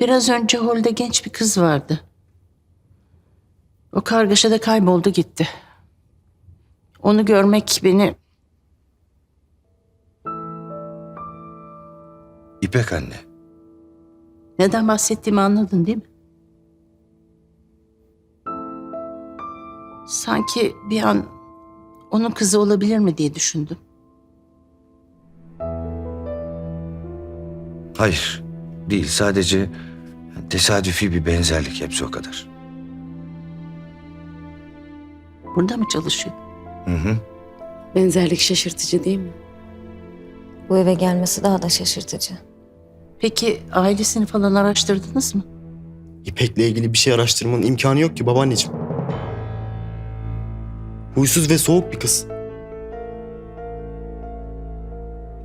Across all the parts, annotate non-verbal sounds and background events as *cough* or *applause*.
Biraz önce holde genç bir kız vardı. O kargaşada kayboldu gitti. Onu görmek beni İpek anne. neden bahsettiğimi anladın değil mi? Sanki bir an onun kızı olabilir mi diye düşündüm. Hayır. Değil sadece tesadüfi bir benzerlik hepsi o kadar. Burada mı çalışıyor? Hı hı. Benzerlik şaşırtıcı değil mi? Bu eve gelmesi daha da şaşırtıcı. Peki ailesini falan araştırdınız mı? İpek'le ilgili bir şey araştırmanın imkanı yok ki babaanneciğim. Huysuz ve soğuk bir kız.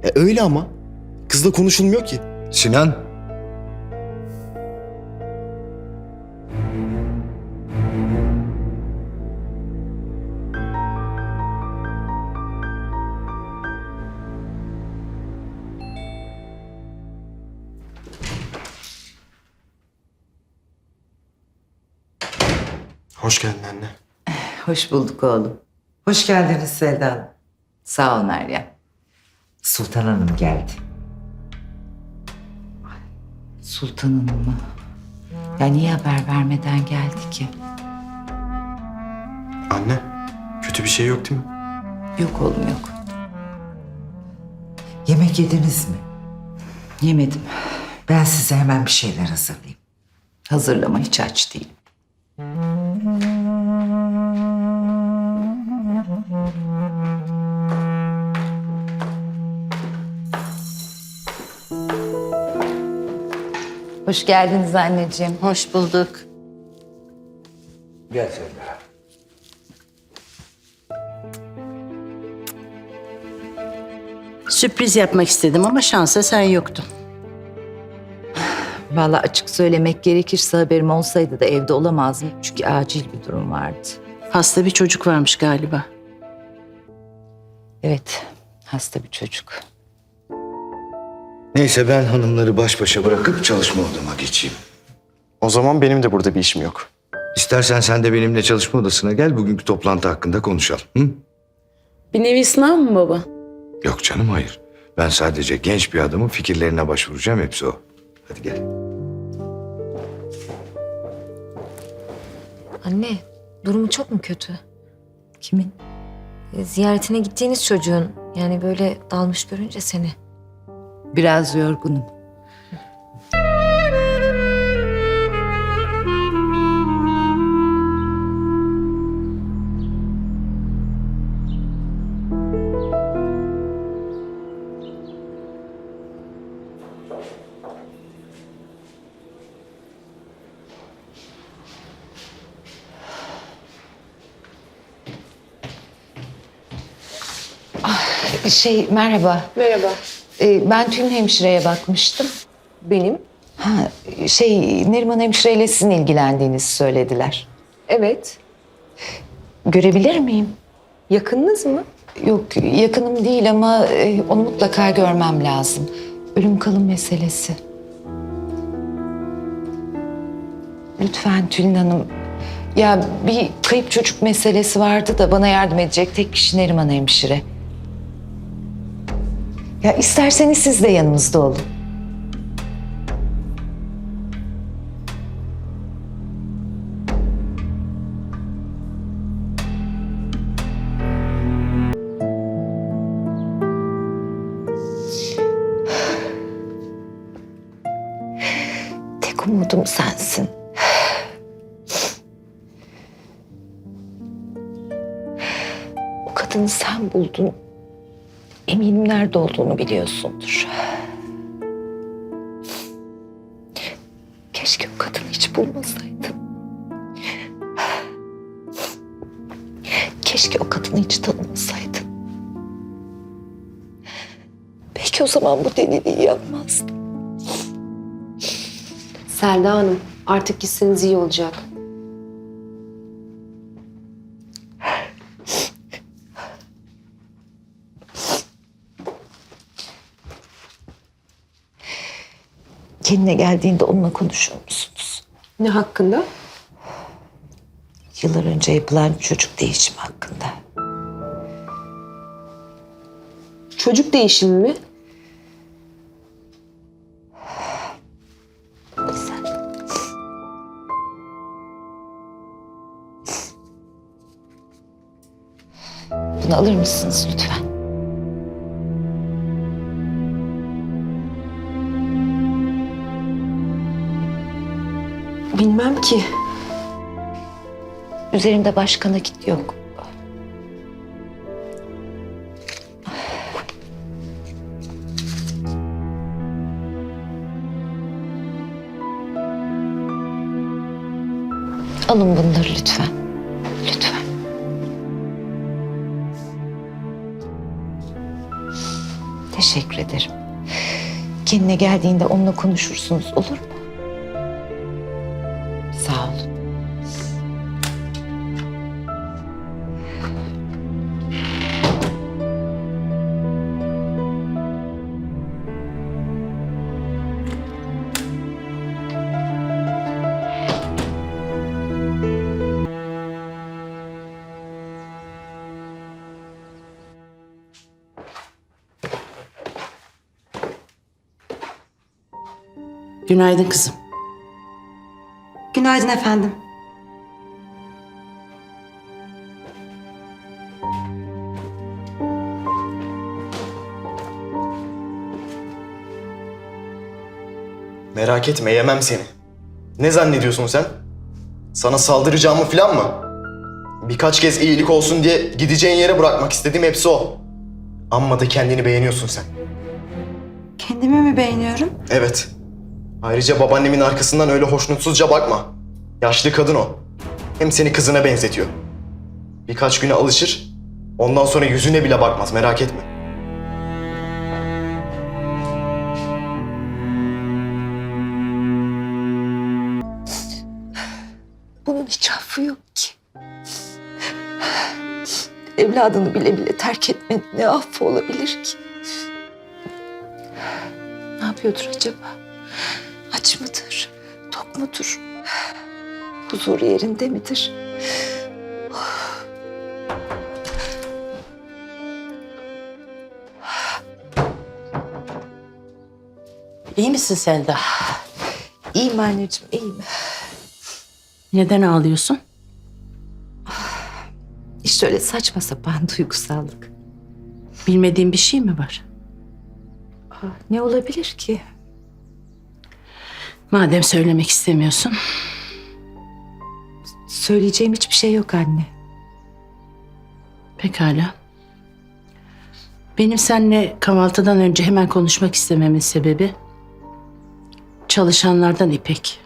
E öyle ama. Kızla konuşulmuyor ki. Sinan. Hoş geldin anne. Hoş bulduk oğlum. Hoş geldiniz Selda Hanım. Sağ ol Meryem. Sultan Hanım geldi. Sultan Hanım mı? Ya niye haber vermeden geldi ki? Anne, kötü bir şey yok değil mi? Yok oğlum yok. Yemek yediniz mi? Yemedim. Ben size hemen bir şeyler hazırlayayım. Hazırlama hiç aç değilim. Hoş geldiniz anneciğim. Hoş bulduk. Gel Selda. Sürpriz yapmak istedim ama şansa sen yoktun. Vallahi açık söylemek gerekirse haberim olsaydı da evde olamazdım. Çünkü acil bir durum vardı. Hasta bir çocuk varmış galiba. Evet, hasta bir çocuk. Neyse ben hanımları baş başa bırakıp çalışma odama geçeyim. O zaman benim de burada bir işim yok. İstersen sen de benimle çalışma odasına gel bugünkü toplantı hakkında konuşalım. Hı? Bir nevi sınav mı baba? Yok canım hayır. Ben sadece genç bir adamın fikirlerine başvuracağım hepsi o. Hadi gel. Anne, durumu çok mu kötü? Kimin? E, Ziyaretine gittiğiniz çocuğun. Yani böyle dalmış görünce seni. Biraz yorgunum. Şey merhaba. Merhaba. Ee, ben Tülin hemşireye bakmıştım. Benim? Ha, şey Neriman hemşireyle sizin ilgilendiğinizi söylediler. Evet. Görebilir miyim? Yakınınız mı? Yok yakınım değil ama e, onu mutlaka görmem lazım. Ölüm kalım meselesi. Lütfen Tülin Hanım. Ya bir kayıp çocuk meselesi vardı da bana yardım edecek tek kişi Neriman hemşire. Ya isterseniz siz de yanımızda olun. Tek umudum sensin. O kadını sen buldun. Eminim nerede olduğunu biliyorsundur. Keşke o kadını hiç bulmasaydın. Keşke o kadını hiç tanımasaydın. Belki o zaman bu deliliği yapmazdın. Selda Hanım, artık gitseniz iyi olacak. Kendine geldiğinde onunla konuşur musunuz? Ne hakkında? Yıllar önce yapılan çocuk değişimi hakkında. Çocuk değişimi mi? Bunu alır mısınız lütfen? Bilmem ki. Üzerimde başka nakit yok. Alın bunları lütfen. Lütfen. Teşekkür ederim. Kendine geldiğinde onunla konuşursunuz olur mu? Günaydın kızım. Günaydın efendim. Merak etme yemem seni. Ne zannediyorsun sen? Sana saldıracağımı falan mı? Birkaç kez iyilik olsun diye gideceğin yere bırakmak istedim hepsi o. Amma da kendini beğeniyorsun sen. Kendimi mi beğeniyorum? Evet. Ayrıca babaannemin arkasından öyle hoşnutsuzca bakma. Yaşlı kadın o. Hem seni kızına benzetiyor. Birkaç güne alışır, ondan sonra yüzüne bile bakmaz merak etme. Bunun hiç affı yok ki. Evladını bile bile terk etmenin ne affı olabilir ki? Ne yapıyordur acaba? Mudur? Huzuru yerinde midir? İyi misin Selda? İyiyim anneciğim, iyiyim. Neden ağlıyorsun? İşte öyle saçma sapan *laughs* duygusallık. Bilmediğin bir şey mi var? Ne olabilir ki? Madem söylemek istemiyorsun. Söyleyeceğim hiçbir şey yok anne. Pekala. Benim seninle kahvaltıdan önce hemen konuşmak istememin sebebi çalışanlardan İpek.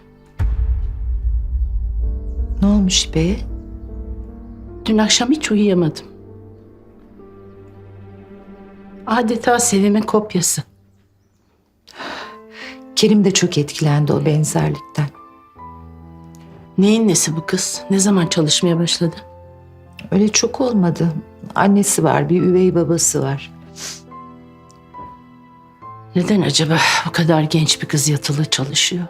Ne olmuş İpek'e? Dün akşam hiç uyuyamadım. Adeta Sevim'in kopyası. Kerim de çok etkilendi o benzerlikten. Neyin nesi bu kız? Ne zaman çalışmaya başladı? Öyle çok olmadı. Annesi var, bir üvey babası var. Neden acaba bu kadar genç bir kız yatılı çalışıyor?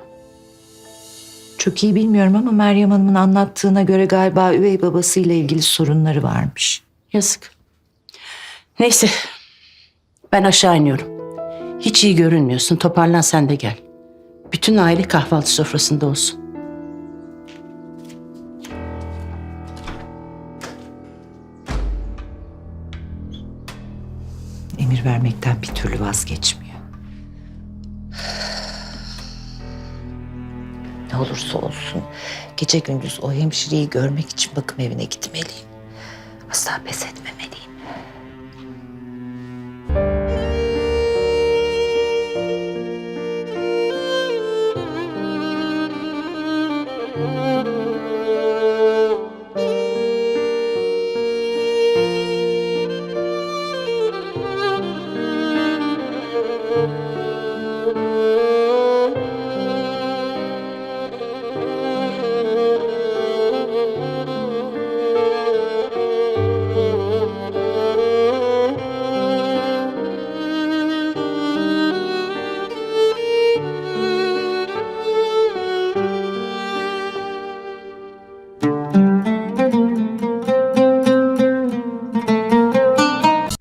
Çok iyi bilmiyorum ama Meryem Hanım'ın anlattığına göre galiba üvey babasıyla ilgili sorunları varmış. Yazık. Neyse. Ben aşağı iniyorum. Hiç iyi görünmüyorsun. Toparlan sen de gel. Bütün aile kahvaltı sofrasında olsun. Emir vermekten bir türlü vazgeçmiyor. Ne olursa olsun gece gündüz o hemşireyi görmek için bakım evine gitmeliyim. Asla pes etmemeliyim.